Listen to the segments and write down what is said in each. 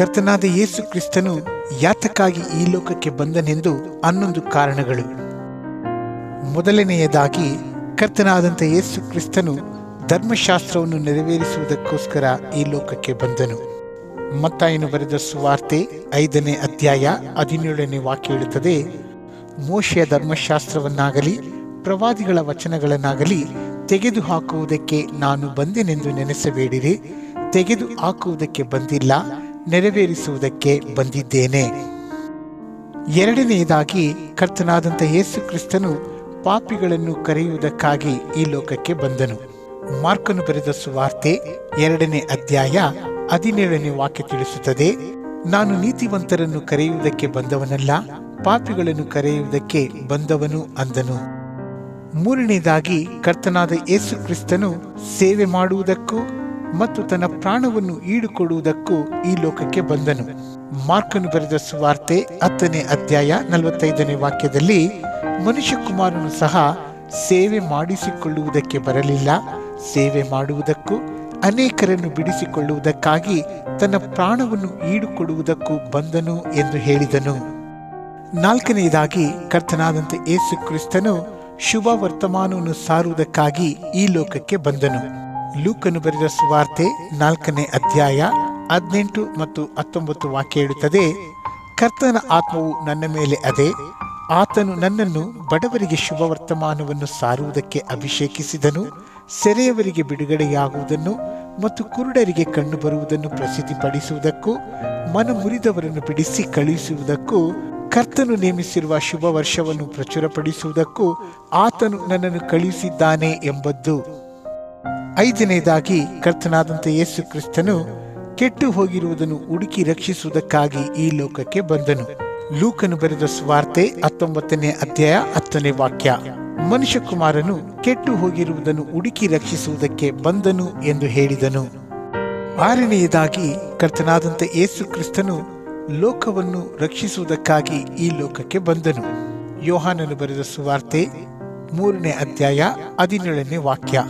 ಕರ್ತನಾದ ಯೇಸು ಕ್ರಿಸ್ತನು ಯಾತಕ್ಕಾಗಿ ಈ ಲೋಕಕ್ಕೆ ಬಂದನೆಂದು ಹನ್ನೊಂದು ಕಾರಣಗಳು. ಮೊದಲನೆಯದಾಗಿ, ಕರ್ತನಾದಂಥ ಯೇಸು ಕ್ರಿಸ್ತನು ಧರ್ಮಶಾಸ್ತ್ರವನ್ನು ನೆರವೇರಿಸುವುದಕ್ಕೋಸ್ಕರ ಈ ಲೋಕಕ್ಕೆ ಬಂದನು. ಮತ್ತಾಯನು ಬರೆದ ಸುವಾರ್ತೆ ಐದನೇ ಅಧ್ಯಾಯ ಹದಿನೇಳನೇ ವಾಕ್ಯ ಹೇಳುತ್ತದೆ, ಮೋಶೆಯ ಧರ್ಮಶಾಸ್ತ್ರವನ್ನಾಗಲಿ, ಪ್ರವಾದಿಗಳ ವಚನಗಳನ್ನಾಗಲಿ ತೆಗೆದು ಹಾಕುವುದಕ್ಕೆ ನಾನು ಬಂದೆನೆಂದು ನೆನೆಸಬೇಡಿರಿ ತೆಗೆದು ಹಾಕುವುದಕ್ಕೆ ಬಂದಿಲ್ಲ ನೆರವೇರಿಸುವುದಕ್ಕೆ ಬಂದಿದ್ದೇನೆ. ಎರಡನೆಯದಾಗಿ, ಕರ್ತನಾದಂಥ ಯೇಸು ಕ್ರಿಸ್ತನು ಪಾಪಿಗಳನ್ನು ಕರೆಯುವುದಕ್ಕಾಗಿ ಈ ಲೋಕಕ್ಕೆ ಬಂದನು. ಮಾರ್ಕನು ಬರೆದ ಸುವಾರ್ತೆ ಎರಡನೇ ಅಧ್ಯಾಯ ಹದಿನೇಳನೇ ವಾಕ್ಯ ತಿಳಿಸುತ್ತದೆ, ನಾನು ನೀತಿವಂತರನ್ನು ಕರೆಯುವುದಕ್ಕೆ ಬಂದವನಲ್ಲ, ಪಾಪಿಗಳನ್ನು ಕರೆಯುವುದಕ್ಕೆ ಬಂದವನು ಅಂದನು. ಮೂರನೇದಾಗಿ ಕರ್ತನಾದ ಯೇಸು ಕ್ರಿಸ್ತನು ಸೇವೆ ಮಾಡುವುದಕ್ಕೂ ಮತ್ತು ತನ್ನ ಪ್ರಾಣವನ್ನು ಈಡುಕೊಡುವುದಕ್ಕೂ ಈ ಲೋಕಕ್ಕೆ ಬಂದನು. ಮಾರ್ಕನು ಬರೆದ ಸುವಾರ್ತೆ ಹತ್ತನೇ ಅಧ್ಯಾಯ ನಲವತ್ತೈದನೇ ವಾಕ್ಯದಲ್ಲಿ, ಮನುಷ್ಯಕುಮಾರನು ಸಹ ಸೇವೆ ಮಾಡಿಸಿಕೊಳ್ಳುವುದಕ್ಕೆ ಬರಲಿಲ್ಲ. ಸೇವೆ ಮಾಡುವುದಕ್ಕೂ, ಅನೇಕರನ್ನು ಬಿಡಿಸಿಕೊಳ್ಳುವುದಕ್ಕಾಗಿ ತನ್ನ ಪ್ರಾಣವನ್ನು ಈಡುಕೊಡುವುದಕ್ಕೂ ಬಂದನು ಎಂದು ಹೇಳಿದನು. ನಾಲ್ಕನೆಯದಾಗಿ ಕರ್ತನಾದಂತೆ ಯೇಸು ಕ್ರಿಸ್ತನು ಶುಭ ವರ್ತಮಾನವನ್ನು ಸಾರುವುದಕ್ಕಾಗಿ ಈ ಲೋಕಕ್ಕೆ ಬಂದನು. ಲೂಕನು ಬರೆದ ಸುವಾರ್ತೆ ನಾಲ್ಕನೇ ಅಧ್ಯಾಯ ಹದಿನೆಂಟು ಮತ್ತು ಹತ್ತೊಂಬತ್ತು ವಾಕ್ಯ ಹೇಳುತ್ತದೆ, ಕರ್ತನ ಆತ್ಮವು ನನ್ನ ಮೇಲೆ ಅದೇ, ಆತನು ನನ್ನನ್ನು ಬಡವರಿಗೆ ಶುಭ ವರ್ತಮಾನವನ್ನು ಸಾರುವುದಕ್ಕೆ ಅಭಿಷೇಕಿಸಿದನು, ಸೆರೆಯವರಿಗೆ ಬಿಡುಗಡೆಯಾಗುವುದನ್ನು ಮತ್ತು ಕುರುಡರಿಗೆ ಕಣ್ಣು ಬರುವುದನ್ನು ಪ್ರಸಿದ್ಧಿಪಡಿಸುವುದಕ್ಕೂ, ಮನ ಮುರಿದವರನ್ನು ಬಿಡಿಸಿ ಕಳುಹಿಸುವುದಕ್ಕೂ, ಕರ್ತನು ನೇಮಿಸಿರುವ ಶುಭ ವರ್ಷವನ್ನು ಪ್ರಚುರಪಡಿಸುವುದಕ್ಕೂ ಆತನು ನನ್ನನ್ನು ಕಳುಹಿಸಿದ್ದಾನೆ ಎಂಬದ್ದು. ಐದನೇದಾಗಿ ಕರ್ತನಾದಂಥ ಯೇಸು ಕ್ರಿಸ್ತನು ಕೆಟ್ಟು ಹೋಗಿರುವುದನ್ನು ಹುಡುಕಿ ರಕ್ಷಿಸುವುದಕ್ಕಾಗಿ ಈ ಲೋಕಕ್ಕೆ ಬಂದನು. ಲೂಕನು ಬರೆದ ಸ್ವಾರ್ತೆ ಹತ್ತೊಂಬತ್ತನೇ ಅಧ್ಯಾಯ ಹತ್ತನೇ ವಾಕ್ಯ. ಮನುಷ್ಯಕುಮಾರನು ಕೆಟ್ಟು ಹೋಗಿರುವುದನ್ನು ಹುಡುಕಿ ರಕ್ಷಿಸುವುದಕ್ಕೆ ಬಂದನು ಎಂದು ಹೇಳಿದನು. ಆರನೆಯದಾಗಿ ಕರ್ತನಾದಂಥ ಯೇಸು ಕ್ರಿಸ್ತನು ಲೋಕವನ್ನು ರಕ್ಷಿಸುವುದಕ್ಕಾಗಿ ಈ ಲೋಕಕ್ಕೆ ಬಂದನು. ಯೋಹಾನನು ಬರೆದ ಸುವಾರ್ತೆ ಮೂರನೇ ಅಧ್ಯಾಯ ಹದಿನೇಳನೇ ವಾಕ್ಯ.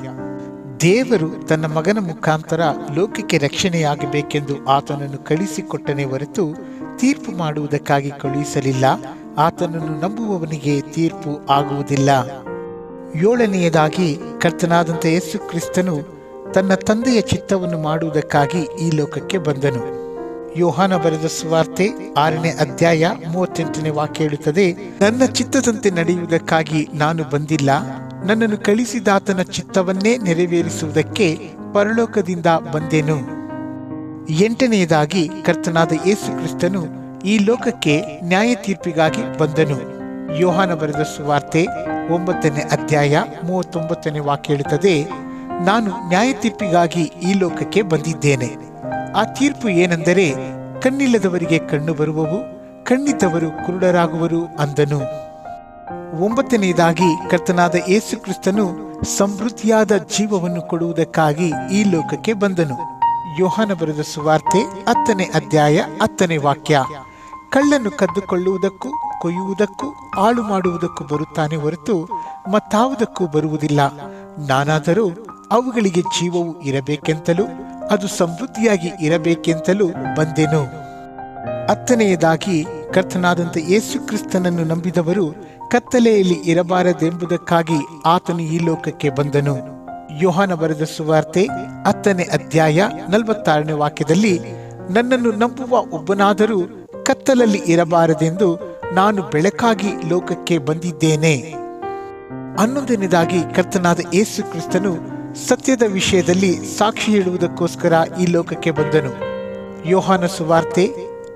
ದೇವರು ತನ್ನ ಮಗನ ಮುಖಾಂತರ ಲೋಕಕ್ಕೆ ರಕ್ಷಣೆಯಾಗಬೇಕೆಂದು ಆತನನ್ನು ಕಳಿಸಿಕೊಟ್ಟನೇ ಹೊರತು ತೀರ್ಪು ಮಾಡುವುದಕ್ಕಾಗಿ ಕಳುಹಿಸಲಿಲ್ಲ. ಆತನನ್ನು ನಂಬುವವನಿಗೆ ತೀರ್ಪು ಆಗುವುದಿಲ್ಲ. ಏಳನೆಯದಾಗಿ, ಕರ್ತನಾದಂಥ ಯೇಸು ಕ್ರಿಸ್ತನು ತನ್ನ ತಂದೆಯ ಚಿತ್ತವನ್ನು ಮಾಡುವುದಕ್ಕಾಗಿ ಈ ಲೋಕಕ್ಕೆ ಬಂದನು. ಯೋಹಾನ ಬರೆದ ಸುವಾರ್ತೆ ಆರನೇ ಅಧ್ಯಾಯ ಮೂವತ್ತೆಂಟನೇ ವಾಕ್ಯ ಹೇಳುತ್ತದೆ, ನನ್ನ ಚಿತ್ತದಂತೆ ನಡೆಯುವುದಕ್ಕಾಗಿ ನಾನು ಬಂದಿಲ್ಲ. ನನ್ನನ್ನು ಕಳಿಸಿದಾತನ ಚಿತ್ತವನ್ನೇ ನೆರವೇರಿಸುವುದಕ್ಕೆ ಪರಲೋಕದಿಂದ ಬಂದೆನು. ಎಂಟನೆಯದಾಗಿ ಕರ್ತನಾದ ಯೇಸು ಕ್ರಿಸ್ತನು ಈ ಲೋಕಕ್ಕೆ ನ್ಯಾಯ ತೀರ್ಪಿಗಾಗಿ ಬಂದನು. ಯೋಹಾನ ಬರೆದ ಸುವಾರ್ತೆ ಒಂಬತ್ತನೇ ಅಧ್ಯಾಯ ಮೂವತ್ತೊಂಬತ್ತನೇ ವಾಕ್ಯ ಹೇಳುತ್ತದೆ, ನಾನು ನ್ಯಾಯ ತೀರ್ಪಿಗಾಗಿ ಈ ಲೋಕಕ್ಕೆ ಬಂದಿದ್ದೇನೆ. ಆ ತೀರ್ಪು ಏನೆಂದರೆ ಕಣ್ಣಿಲ್ಲದವರಿಗೆ ಕಣ್ಣು ಬರುವವು, ಕಣ್ಣಿದ್ದವರು ಕುರುಡರಾಗುವರು ಅಂದನು. ಒಂಬತ್ತನೆಯದಾಗಿ ಕರ್ತನಾದ ಯೇಸು ಕ್ರಿಸ್ತನು ಸಮೃದ್ಧಿಯಾದ ಜೀವವನ್ನು ಕೊಡುವುದಕ್ಕಾಗಿ ಈ ಲೋಕಕ್ಕೆ ಬಂದನು. ಯೋಹಾನ ಬರೆದ ಸುವಾರ್ತೆ ಹತ್ತನೇ ಅಧ್ಯಾಯ ಹತ್ತನೇ ವಾಕ್ಯ. ಕಳ್ಳನ್ನು ಕದ್ದುಕೊಳ್ಳುವುದಕ್ಕೂ ಕೊಯ್ಯುವುದಕ್ಕೂ ಹಾಳು ಮಾಡುವುದಕ್ಕೂ ಬರುತ್ತಾನೆ ಹೊರತು ಮತ್ತಾವುದಕ್ಕೂ ಬರುವುದಿಲ್ಲ. ನಾನಾದರೂ ಅವುಗಳಿಗೆ ಜೀವವು ಇರಬೇಕೆಂತಲೂ ಅದು ಸಮೃದ್ಧಿಯಾಗಿ ಇರಬೇಕೆಂತಲೂ ಬಂದೆನು. ಹತ್ತನೆಯದಾಗಿ ಕರ್ತನಾದಂಥ ಯೇಸು ಕ್ರಿಸ್ತನನ್ನು ನಂಬಿದವರು ಕತ್ತಲೆಯಲ್ಲಿ ಇರಬಾರದೆಂಬುದಕ್ಕಾಗಿ ಆತನು ಈ ಲೋಕಕ್ಕೆ ಬಂದನು. ಯೋಹಾನ ಬರೆದ ಸುವಾರ್ತೆ ಹತ್ತನೇ ಅಧ್ಯಾಯ ನಲವತ್ತಾರನೇ ವಾಕ್ಯದಲ್ಲಿ, ನನ್ನನ್ನು ನಂಬುವ ಒಬ್ಬನಾದರೂ ಕತ್ತಲಲ್ಲಿ ಇರಬಾರದೆಂದು ನಾನು ಬೆಳಕಾಗಿ ಲೋಕಕ್ಕೆ ಬಂದಿದ್ದೇನೆ. ಹನ್ನೊಂದನೇದಾಗಿ ಕರ್ತನಾದ ಯೇಸು ಕ್ರಿಸ್ತನು ಸತ್ಯದ ವಿಷಯದಲ್ಲಿ ಸಾಕ್ಷಿ ಹೇಳುವುದಕ್ಕೋಸ್ಕರ ಈ ಲೋಕಕ್ಕೆ ಬಂದನು. ಯೋಹಾನ ಸುವಾರ್ತೆ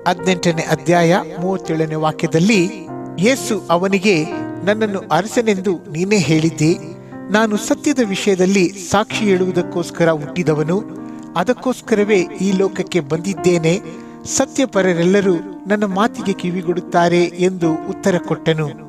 ಹದಿನೆಂಟನೇ ಅಧ್ಯಾಯ ಮೂವತ್ತೇಳನೇ ವಾಕ್ಯದಲ್ಲಿ ಯೇಸು ಅವನಿಗೆ, ನನ್ನನ್ನು ಅರಸನೆಂದು ನೀನೇ ಹೇಳಿದ್ದೆ? ನಾನು ಸತ್ಯದ ವಿಷಯದಲ್ಲಿ ಸಾಕ್ಷಿ ಹೇಳುವುದಕ್ಕೋಸ್ಕರ ಹುಟ್ಟಿದವನು. ಅದಕ್ಕೋಸ್ಕರವೇ ಈ ಲೋಕಕ್ಕೆ ಬಂದಿದ್ದೇನೆ. ಸತ್ಯಪರರೆಲ್ಲರೂ ನನ್ನ ಮಾತಿಗೆ ಕಿವಿಗೊಡುತ್ತಾರೆ ಎಂದು ಉತ್ತರ ಕೊಟ್ಟನು.